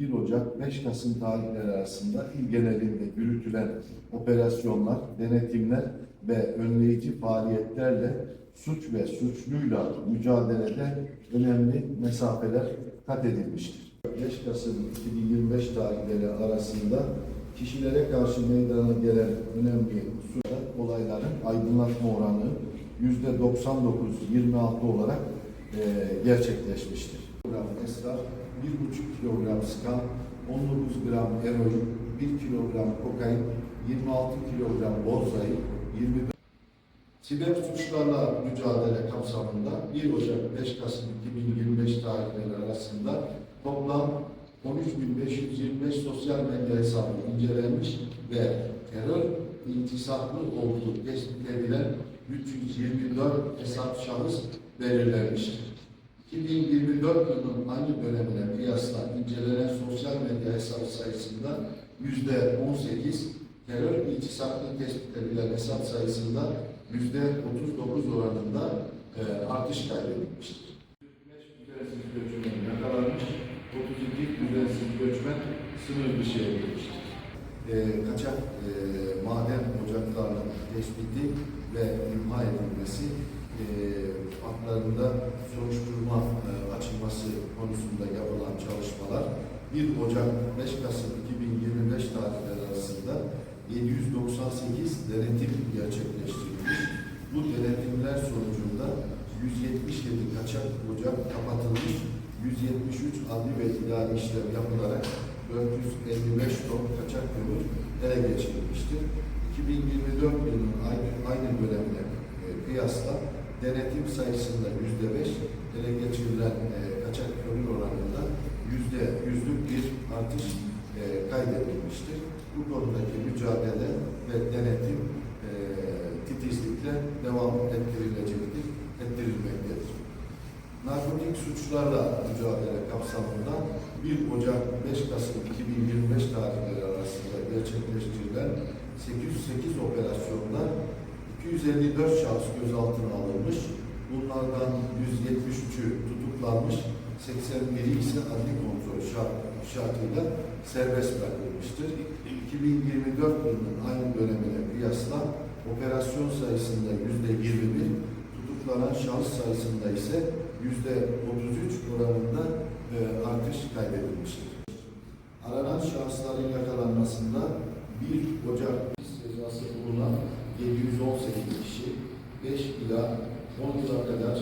1 Ocak 5 Kasım tarihleri arasında il genelinde yürütülen operasyonlar, denetimler ve önleyici faaliyetlerle suç ve suçluyla mücadelede önemli mesafeler kat edilmiştir. 5 Kasım 2025 tarihleri arasında kişilere karşı meydana gelen önemli suç olayların aydınlatma oranı %99-26 olarak e, gerçekleşmiştir. Kilogram esrar, 1,5 kilogram skan, 19 gram eroin, 1 kilogram kokain, 26 kilogram bozayı, 24 Siber suçlarla mücadele kapsamında 1 Ocak 5 Kasım 2025 tarihleri arasında toplam 13.525 sosyal medya hesabı incelenmiş ve terör iltisaklı olduğu tespit edilen 324 hesap şahıs belirlenmiştir. 2024 yılının aynı dönemine kıyasla incelenen sosyal medya hesap sayısında yüzde 18, terör iltisaklı tespit edilen hesap sayısında yüzde 39 oranında e, artış kaydedilmiştir. 5 düzensiz göçmen yakalanmış, 32 düzensiz göçmen sınır dışı edilmiştir. E, kaçak e, maden ocaklarının tespiti ve imha edilmesi e, haklarında soruşturma e, açılması konusunda yapılan çalışmalar 1 Ocak 5 Kasım 2025 tarihleri arasında 798 denetim gerçekleştirilmiş. Bu denetimler sonucunda 177 kaçak ocak kapatılmış, 173 adli ve idari işlem yapılarak 455 ton kaçak kömür ele geçirilmiştir. 2024 yılının aynı, aynı dönemine e, kıyasla denetim sayısında yüzde beş, ele geçirilen e, kaçak kömür oranında yüzde yüzlük bir artış e, kaydedilmiştir. Bu konudaki mücadele ve denetim e, titizlikle devam ettirilecektir, ettirilmektedir. Narkotik suçlarla mücadele kapsamında 1 Ocak 5 Kasım 2025 tarihleri arasında gerçekleştirilen 808 operasyonda 254 şahıs gözaltına alınmış. Bunlardan 173'ü tutuklanmış, 81'i ise adli kontrol şart, şartıyla serbest bırakılmıştır. 2024 yılının aynı dönemine kıyasla operasyon sayısında %21, tutuklanan şahıs sayısında ise yüzde 33 oranında e, artış kaydedilmiştir. Aranan şahısların yakalanmasında 1 Ocak cezası bulunan 718 kişi 5 ila 10 yıla kadar